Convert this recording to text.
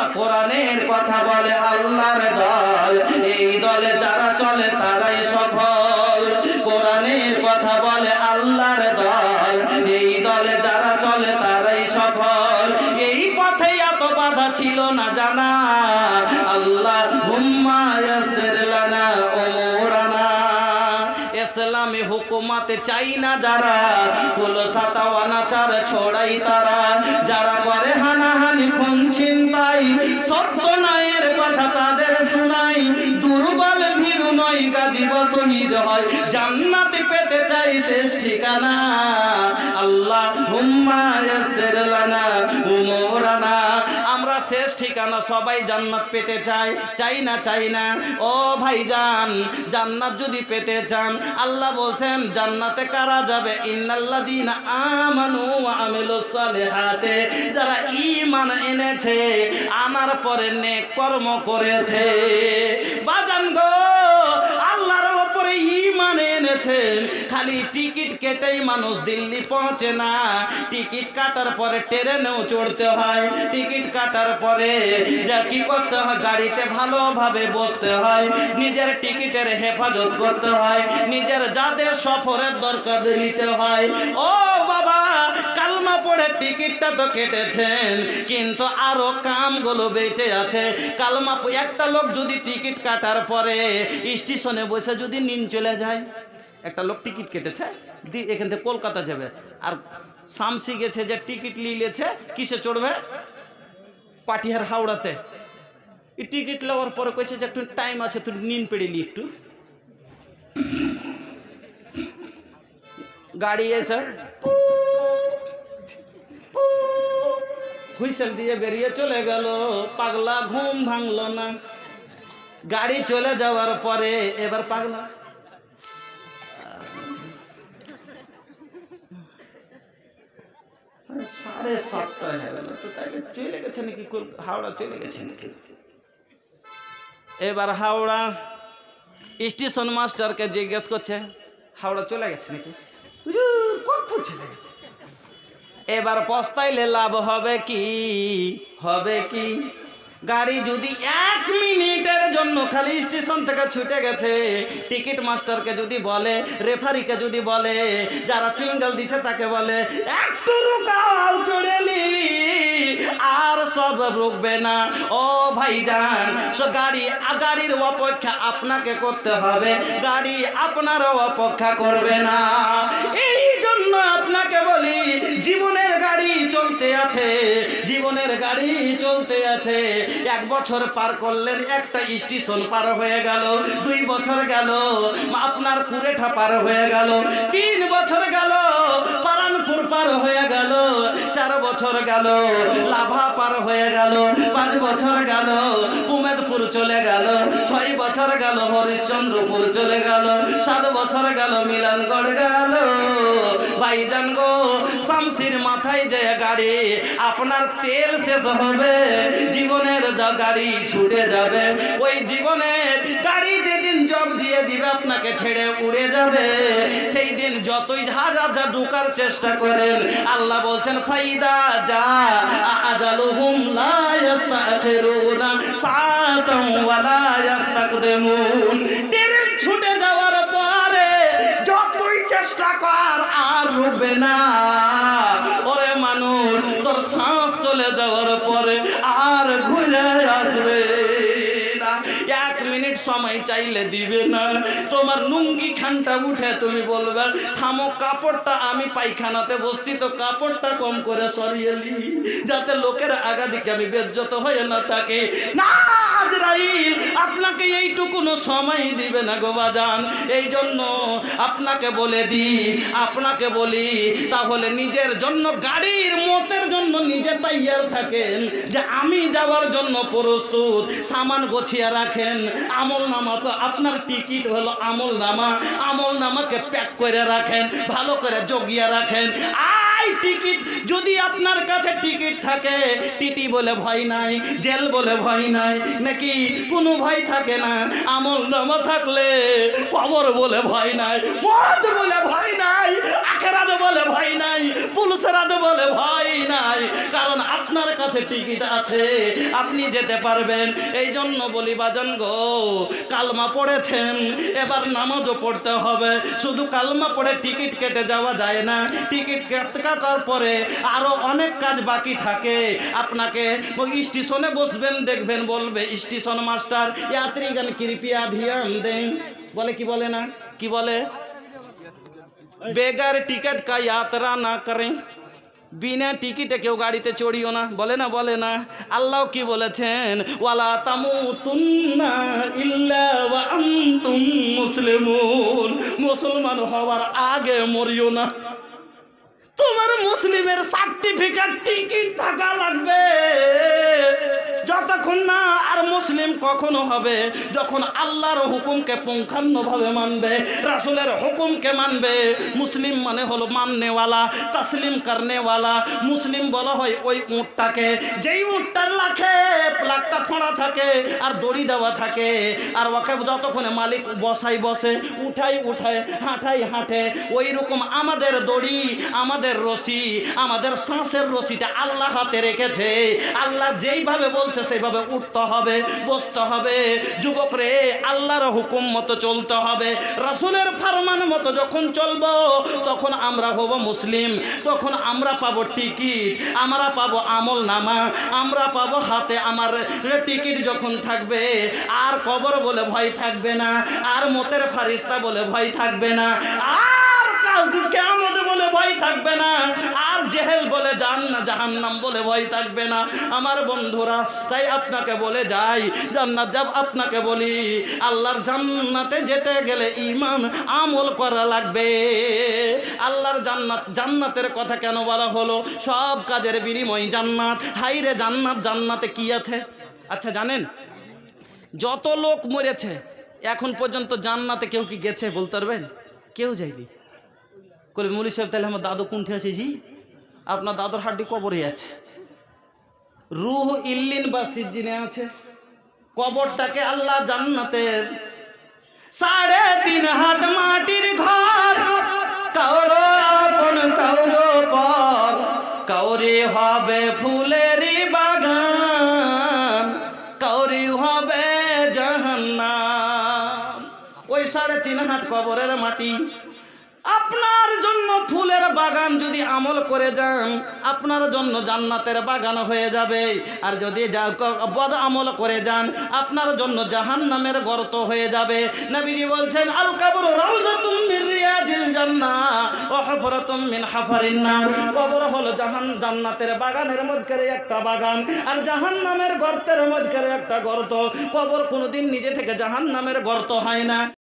আল্লাহ কোরআনের কথা বলে, আল্লাহর দল। এই দলে যারা চলে, তারাই সফল। কোরআনের কথা বলে, আল্লাহর দল। এই দলে যারা চলে, তারাই সফল। এই পথে এত বাধা ছিল না জানা। আল্লাহ হুম্মা ইয়াসসির লানা হুকুমাতে চাই না যারা কুলো সাতাওয়ানাচার ছড়াই তারা। যারা করে হানাহানি খুন ছিনতাই সত্য নায়ের কথা তাদের শোনাই। দুর্বল ভীরু নয়, গাজীব শহীদ হয়। জান্নাতে পেতে চাই শেষ ঠিকানা। আল্লাহ হুম্মা ইয়াসসির লানা। ঠিকানা সবাই জান্নাত পেতে চাই চাই না চাই না। ও ভাইজান, জান্নাত যদি পেতে চান, আল্লাহ বলছেন, জান্নাতে কারা যাবে? সালিহাতে। যারা ঈমান এনেছে, আনার পরে নেক কর্ম করেছে। বাজান গো! এনেছেন খালি টিকিট কেটেই মানুষ দিল্লি পৌঁছে না। টিকিট কাটার পরে ট্রেনেও চড়তে হয়। টিকিট কাটার পরে কি করতে হয়, গাড়িতে ভালোভাবে বসতে হয়। নিজের টিকিটের হেফাজত করতে হয়। নিজের যাদের সফরের দরকার নিতে হয়। ও বাবা, কালমা পড়ে টিকিটটা তো কেটেছেন, কিন্তু আরও কামগুলো বেঁচে আছে। কালমা একটা লোক যদি টিকিট কাটার পরে স্টেশনে বসে যদি নিন চলে যায়। একটা লোক টিকিট কেটেছে, দি এখান থেকে কলকাতা যাবে। আর শামসি গেছে যে টিকিট নিয়েছে কিসে চড়বে? পাটিহার হাওড়াতে। টিকিট নেওয়ার পরে কইছে যে একটু টাইম আছে, তুই নিন পেড়িলি একটু। গাড়ি এসে হুইসেল দিয়ে বেরিয়ে চলে গেল। পাগলা ঘুম ভাঙলো না। গাড়ি চলে যাওয়ার পরে এবার পাগলা সাড়ে সাতটা হয়ে গেল তো তাই চলে গেছে নাকি হাওড়া চলে গেছে নাকি? এবার হাওড়া স্টেশন মাস্টারকে জিজ্ঞেস করছে, হাওড়া চলে গেছে নাকি? কখন চলে গেছে? এবার পস্তাইলে লাভ হবে কি? হবে কি? গাড়ি যদি এক মিনিটের জন্য খালি স্টেশন থেকে ছুটে গেছে, টিকিট মাস্টারকে যদি বলে, রেফারিকে যদি বলে, যারা সিঙ্গেল দিচ্ছে তাকে বলে, একটু রুকাও চড়েলি, আর সব রুকবে না। ও ভাইজান, সো গাড়ি, গাড়ির অপেক্ষা আপনাকে করতে হবে। গাড়ি আপনারও অপেক্ষা করবে না। এই জন্য আপনাকে বলি, জীবনের গাড়ি চলতে আছে, জীবনের গাড়ি চলতে আছে। এক বছর পার করলেন, একটা স্টেশন পার হয়ে গেল, দুই বছর গেল, আপনার কুরেঠা পার হয়ে গেল, তিন বছর গেল পারানপুর পার হয়ে গেল, চার বছর গেল, লাভা পার হয়ে গেল, পাঁচ বছর গেল, কুমেদপুর চলে গেল, ছয় বছর গেল, হরিশ্চন্দ্রপুর চলে গেল, সাত বছর গেল, মিলনগড় গেল। ভাইজান গো, শামসির মাথায় যে গাড়ি, আপনার তেল শেষ হবে, জীবনের যা গাড়ি ছুটে যাবে। ওই জীবনের গাড়ি যেদিন জব দিয়ে দিবে, আপনাকে ছেড়ে উড়ে যাবে। সেই দিন যতই হাজার হাজার ঢোকার চেষ্টা করেন, আল্লাহ বলছেন, ফাইদা যা আজালুহুম লা ইস্তাখিরুনা সাআতাম ওয়া লা ইস্তাকদিমুন ট্রেন ছুটে যাওয়ার পরে যতই চেষ্টা কর, আর রুবে না। ওরে মানুষ, তোর শ্বাস চলে যাওয়ার পরে আর ঘুরে আসবে না। মিনিট সময় চাইলে দিবে না। তোমার লুঙ্গি খানটা উঠে তুমি বলবে, থামো, কাপড়টা আমি পায়খানাতে বসছি তো কাপড়টা কম করে সরিয়ে নি, যাতে লোকের আগা দিকে আমি বেজ্জত হয়ে না থাকে। না, আজরাইল, আপনাকে এইটুকুনো সময় দিবে না গো বাজান। এই জন্য আপনাকে বলে দি, আপনাকে বলি, তাহলে নিজের জন্য গাড়ির মতের জন্য নিজে তাইয়ার থাকেন, যে আমি যাওয়ার জন্য প্রস্তুত, সামান গোছিয়ে রাখেন আমল নামা তো আপনার টিকিট হলো আমল নামা। আমল নামাকে প্যাক করে রাখেন, ভালো করে জগিয়ে রাখেন। আই টিকিট যদি আপনার কাছে টিকিট থাকে, টিটি বলে ভয় নাই, জেল বলে ভয় নাই, নাকি কোনো ভয় থাকে না? আমল নামা থাকলে কবর বলে ভয় নাই, মদ বলে ভয় নাই, আখেরাতে বলে ভয় নাই পুলিশেরাতে বলে ভয় নাই। কারণ আপনার কাছে টিকিট আছে, আপনি যেতে পারবেন। এই জন্য বলি, বাজান গো, কালমা পড়েছেন, এবার নামাজও পড়তে হবে। শুধু কালমা পড়ে টিকিট কেটে যাওয়া যায় না, টিকিট কাট- থাকার পরে আরও অনেক কাজ বাকি থাকে। আপনাকে স্টেশনে বসবেন, দেখবেন, বলবে, স্টেশন মাস্টার যাত্রীগণ কৃপিয়া ধিয়ান দেন। বলে কি বলে না? কি বলে? বেগার টিকিট কা যাত্রা না করেন। বিনা টিকিটে কেউ গাড়িতে চড়িও না। বলে না বলে না। আল্লাহ কি বলেছেন? ওয়ালা তামু তুন্না ইল্লা ওয়া আনতুম মুসলিমুন। মুসলমান হওয়ার আগে মরিও না। মুসলিমের সার্টিফিকেট টিকিট থাকা লাগবে যতক্ষণ না আর মুসলিম কখনো হবে, যখন আল্লাহর হুকুমকে পুঙ্খান্নভাবে মানবে, রাসুলের হুকুমকে মানবে, মুসলিম মানে হলো মাননেওয়ালা, তাসলিম করনেওয়ালা। মুসলিম বলা হয় ওই উঁটটাকে, যেই উঁটটার লাখে লাখটা ফোঁড়া থাকে আর দড়ি দেওয়া থাকে, আর ওকে যতক্ষণে মালিক বসাই বসে উঠাই উঠায় হাঁটাই হাঁটে ওই রকম আমাদের দড়ি, আমাদের রশি, আমাদের শ্বাসের রশিটা আল্লাহ হাতে রেখেছে। আল্লাহ যেইভাবে বলছে সেইভাবে উঠতে হবে, বসতে হবে। যুবক রে আল্লাহর হুকুম মতো চলতে হবে। রাসুলের ফারমান মতো যখন চলবো, তখন আমরা হব মুসলিম। তখন আমরা পাবো টিকিট। আমরা পাবো আমল নামা আমরা পাবো হাতে আমার টিকিট যখন থাকবে, আর কবর বলে ভয় থাকবে না, আর মতের ফারিস্তা বলে ভয় থাকবে না। আর কাল কেমন বলে ভয় থাকবে না। আর জেহেল বলে, জান না, জাহান্নাম বলে ভয় থাকবে না। আমার বন্ধুরা, তাই আপনাকে বলে যাই, জান্নাত যাব আপনাকে বলি। আল্লাহর জান্নাতে যেতে গেলে ইমান আমল করা লাগবে। আল্লাহর জান্নাত, জান্নাতের কথা কেন বলা হলো? সব কাজের বিনিময় জান্নাত। হাইরে জান্নাত, জান্নাতে কি আছে? আচ্ছা জানেন, যত লোক মরেছে, এখন পর্যন্ত জান্নাতে কেউ কি গেছে বলতে পারবেন? কেউ যায়নি। করে মুলি সাহেব তাহলে আমার দাদু কুণ্ঠে আছে জি? আপনার দাদুর হাড্ডি কবরে আছে। রুহ ইল্লিন বা সিজিনে আছে। কবরটাকে আল্লাহ জান্নাতের সাড়ে তিন হাত মাটির ঘর। কাউরো আপন, কাউরো পর। কাউরি হবে ফুলের বাগান। কাউরি হবে জাহান্নাম। ওই সাড়ে তিন হাত কবরের মাটি আপনার জন্য ফুলের বাগান যদি আমল করে যান, আপনার জন্য জান্নাতের বাগান হয়ে যাবে। আর যদি বদ আমল করে যান, আপনার জন্য জাহান নামের গর্ত হয়ে যাবে। নবীজি বলছেন আল কাবর কবর হলো জান্নাতের বাগানের একটা বাগান। আর একটা গর্ত। কবর কোনোদিন নিজে থেকে জাহান নামের গর্ত হয় না।